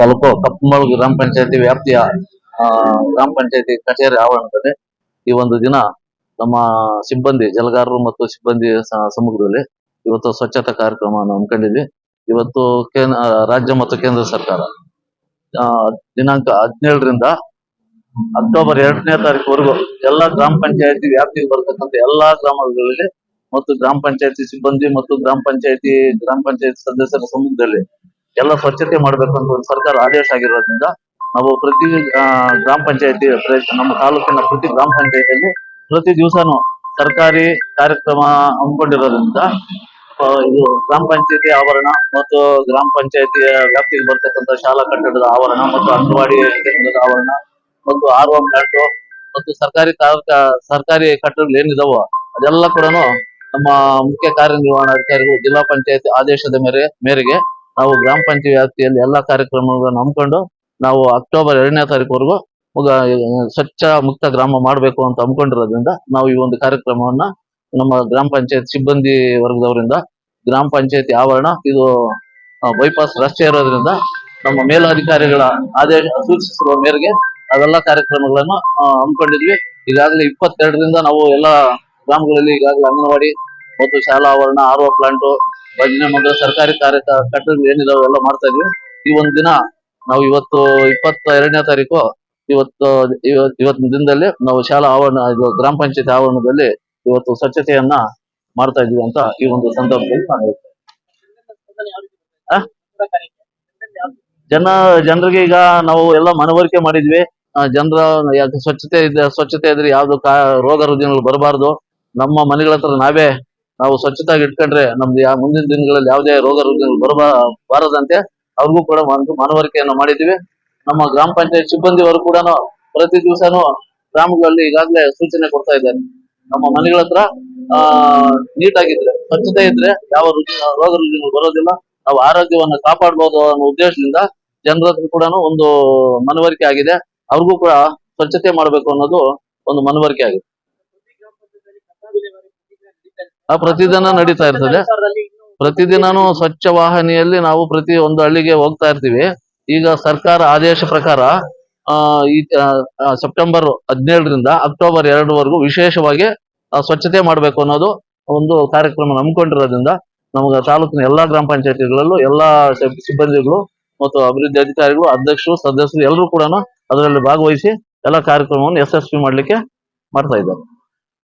ತಾಲೂಕು ಕಪ್ಪಮಲ್ ಗ್ರಾಮ ಪಂಚಾಯತಿ ವ್ಯಾಪ್ತಿಯ ಗ್ರಾಮ ಪಂಚಾಯತಿ ಕಚೇರಿ ಆವರಣದಲ್ಲಿ ಈ ಒಂದು ದಿನ ನಮ್ಮ ಸಿಬ್ಬಂದಿ ಜಲಗಾರರು ಮತ್ತು ಸಿಬ್ಬಂದಿ ಸಮುದ್ರದಲ್ಲಿ ಇವತ್ತು ಸ್ವಚ್ಛತಾ ಕಾರ್ಯಕ್ರಮವನ್ನು ಹಮ್ಮಿಕೊಂಡಿದ್ವಿ. ಇವತ್ತು ರಾಜ್ಯ ಮತ್ತು ಕೇಂದ್ರ ಸರ್ಕಾರ ದಿನಾಂಕ ಹದಿನೇಳರಿಂದ ಅಕ್ಟೋಬರ್ ಎರಡನೇ ತಾರೀಕುವರೆಗೂ ಎಲ್ಲಾ ಗ್ರಾಮ ಪಂಚಾಯತಿ ವ್ಯಾಪ್ತಿಗೆ ಬರ್ತಕ್ಕಂಥ ಎಲ್ಲಾ ಗ್ರಾಮಗಳಲ್ಲಿ ಮತ್ತು ಗ್ರಾಮ ಪಂಚಾಯತಿ ಸಿಬ್ಬಂದಿ ಮತ್ತು ಗ್ರಾಮ ಪಂಚಾಯತಿ ಗ್ರಾಮ ಪಂಚಾಯತಿ ಸದಸ್ಯರ ಸಮ್ಮುಖದಲ್ಲಿ ಎಲ್ಲ ಸ್ವಚ್ಛತೆ ಮಾಡಬೇಕು ಅಂತ ಒಂದು ಸರ್ಕಾರ ಆದೇಶ ಆಗಿರೋದ್ರಿಂದ ನಾವು ಪ್ರತಿ ಗ್ರಾಮ ಪಂಚಾಯತಿ ನಮ್ಮ ತಾಲೂಕಿನ ಪ್ರತಿ ಗ್ರಾಮ ಪಂಚಾಯತಿಯಲ್ಲಿ ಪ್ರತಿ ದಿವಸನೂ ಸರ್ಕಾರಿ ಕಾರ್ಯಕ್ರಮ ಹಮ್ಮಿಕೊಂಡಿರೋದ್ರಿಂದ ಇದು ಗ್ರಾಮ ಪಂಚಾಯತಿ ಆವರಣ ಮತ್ತು ಗ್ರಾಮ ಪಂಚಾಯತಿಯ ವ್ಯಾಪ್ತಿಗೆ ಬರ್ತಕ್ಕಂಥ ಶಾಲಾ ಕಟ್ಟಡದ ಆವರಣ ಮತ್ತು ಅಂಗನವಾಡಿ ಕೇಂದ್ರದ ಆವರಣ ಮತ್ತು ಆರ್ ಒ ಪ್ಲಾಂಟ್ ಮತ್ತು ಸರ್ಕಾರಿ ಸರ್ಕಾರಿ ಕಟ್ಟಡಗಳು ಏನಿದಾವೋ ಅದೆಲ್ಲ ಕೂಡ ನಮ್ಮ ಮುಖ್ಯ ಕಾರ್ಯನಿರ್ವಹಣಾಧಿಕಾರಿಗಳು ಜಿಲ್ಲಾ ಪಂಚಾಯತ್ ಆದೇಶದ ಮೇರೆ, ಮೇರೆಗೆ ನಾವು ಗ್ರಾಮ ಪಂಚಾಯತ್ ವ್ಯಾಪ್ತಿಯಲ್ಲಿ ಎಲ್ಲಾ ಕಾರ್ಯಕ್ರಮಗಳನ್ನು ಹಮ್ಮಿಕೊಂಡು ನಾವು ಅಕ್ಟೋಬರ್ ಎರಡನೇ ತಾರೀಕುವರೆಗೂ ಸ್ವಚ್ಛ ಮುಕ್ತ ಗ್ರಾಮ ಮಾಡಬೇಕು ಅಂತ ಹಮ್ಮಿಕೊಂಡಿರೋದ್ರಿಂದ ನಾವು ಈ ಒಂದು ಕಾರ್ಯಕ್ರಮವನ್ನ ನಮ್ಮ ಗ್ರಾಮ ಪಂಚಾಯತ್ ಸಿಬ್ಬಂದಿ ವರ್ಗದವರಿಂದ, ಗ್ರಾಮ ಪಂಚಾಯತಿ ಆವರಣ, ಇದು ಬೈಪಾಸ್ ರಸ್ತೆ ಇರೋದ್ರಿಂದ ನಮ್ಮ ಮೇಲಾಧಿಕಾರಿಗಳ ಆದೇಶ ಸೂಚಿಸಿರುವ ಮೇರೆಗೆ ಅದೆಲ್ಲ ಕಾರ್ಯಕ್ರಮಗಳನ್ನು ಹಮ್ಮಿಕೊಂಡಿದ್ವಿ. ಈಗಾಗಲೇ ಇಪ್ಪತ್ತೆರಡರಿಂದ ನಾವು ಎಲ್ಲ ಗ್ರಾಮಗಳಲ್ಲಿ ಈಗಾಗಲೇ ಅಂಗನವಾಡಿ ಮತ್ತು ಶಾಲಾ ಆವರಣ, ಆರ್ ಒ ಪ್ಲಾಂಟ್ ಮಂದಿರ ಸರ್ಕಾರಿ ಕಾರ್ಯ ಕಟ್ಟಡಗಳು ಏನಿದಾವೆ ಎಲ್ಲ ಮಾಡ್ತಾ ಇದ್ವಿ. ಈ ಒಂದ್ ದಿನ ನಾವು ಇವತ್ತು ಇಪ್ಪತ್ತ ಎರಡನೇ ತಾರೀಕು, ಇವತ್ತು, ಇವತ್- ಇವತ್ತಿನ ದಿನದಲ್ಲಿ ನಾವು ಶಾಲಾ ಆವರಣ ಗ್ರಾಮ ಪಂಚಾಯತ್ ಆವರಣದಲ್ಲಿ ಇವತ್ತು ಸ್ವಚ್ಛತೆಯನ್ನ ಮಾಡ್ತಾ ಇದೀವಿ ಅಂತ ಈ ಒಂದು ಸಂದರ್ಭದಲ್ಲಿ ನಾನು? ಜನ, ಜನರಿಗೆ ಈಗ ನಾವು ಎಲ್ಲ ಮನವರಿಕೆ ಮಾಡಿದ್ವಿ. ಜನರ ಸ್ವಚ್ಛತೆ ಇದೆ, ಸ್ವಚ್ಛತೆ ಇದ್ರೆ ಯಾವ್ದು ರೋಗ ರುಜಿನಗಳು ಬರಬಾರ್ದು. ನಮ್ಮ ಮನೆಗಳ ಹತ್ರ ನಾವೇ ನಾವು ಸ್ವಚ್ಛತಾಗಿ ಇಟ್ಕೊಂಡ್ರೆ ನಮ್ದು ಯಾವ ಮುಂದಿನ ದಿನಗಳಲ್ಲಿ ಯಾವುದೇ ರೋಗ ರುಜಿನಗಳು ಬರಬಾ, ಬಾರದಂತೆ ಅವ್ರಿಗೂ ಕೂಡ ಒಂದು ಮನವರಿಕೆಯನ್ನು ಮಾಡಿದ್ವಿ ನಮ್ಮ ಗ್ರಾಮ ಪಂಚಾಯತ್ ಸಿಬ್ಬಂದಿಯವರು ಕೂಡ ಪ್ರತಿ ದಿವಸನೂ ಗ್ರಾಮಗಳಲ್ಲಿ ಈಗಾಗಲೇ ಸೂಚನೆ ಕೊಡ್ತಾ ಇದ್ದಾರೆ. ನಮ್ಮ ಮನೆಗಳ ಹತ್ರ, ಆ, ನೀಟಾಗಿದ್ರೆ, ಸ್ವಚ್ಛತೆ ಇದ್ರೆ ಯಾವ ರೋಗ ರುಜಿನಗಳು ಬರೋದಿಲ್ಲ. ನಾವು ಆರೋಗ್ಯವನ್ನು ಕಾಪಾಡಬಹುದು ಅನ್ನೋ ಉದ್ದೇಶದಿಂದ ಜನರ ಹತ್ರ ಕೂಡ ಒಂದು ಮನವರಿಕೆ ಆಗಿದೆ. ಅವ್ರಿಗೂ ಕೂಡ ಸ್ವಚ್ಛತೆ ಮಾಡಬೇಕು ಅನ್ನೋದು ಒಂದು ಮನವರಿಕೆ ಆಗಿದೆ. ಆ ಪ್ರತಿದಿನ ನಡೀತಾ ಇರ್ತದೆ. ಪ್ರತಿದಿನನೂ ಸ್ವಚ್ಛ ವಾಹಿನಿಯಲ್ಲಿ ನಾವು ಪ್ರತಿ ಒಂದು ಹಳ್ಳಿಗೆ ಹೋಗ್ತಾ ಇರ್ತೀವಿ. ಈಗ ಸರ್ಕಾರ ಆದೇಶ ಪ್ರಕಾರ ಈ ಸೆಪ್ಟೆಂಬರ್ ಹದಿನೇಳರಿಂದ ಅಕ್ಟೋಬರ್ ಎರಡುವರೆಗೂ ವಿಶೇಷವಾಗಿ ಸ್ವಚ್ಛತೆ ಮಾಡಬೇಕು ಅನ್ನೋದು ಒಂದು ಕಾರ್ಯಕ್ರಮ ನಂಬ್ಕೊಂಡಿರೋದ್ರಿಂದ ನಮಗೆ ತಾಲೂಕಿನ ಎಲ್ಲಾ ಗ್ರಾಮ ಪಂಚಾಯತಿಗಳಲ್ಲೂ ಎಲ್ಲಾ ಸಿಬ್ಬಂದಿಗಳು ಮತ್ತು ಅಭಿವೃದ್ಧಿ ಅಧಿಕಾರಿಗಳು, ಅಧ್ಯಕ್ಷರು, ಸದಸ್ಯರು ಎಲ್ಲರೂ ಕೂಡ ಅದರಲ್ಲಿ ಭಾಗವಹಿಸಿ ಎಲ್ಲ ಕಾರ್ಯಕ್ರಮವನ್ನು ಯಶಸ್ವಿ ಮಾಡ್ಲಿಕ್ಕೆ ಮಾಡ್ತಾ ಇದ್ದಾರೆ.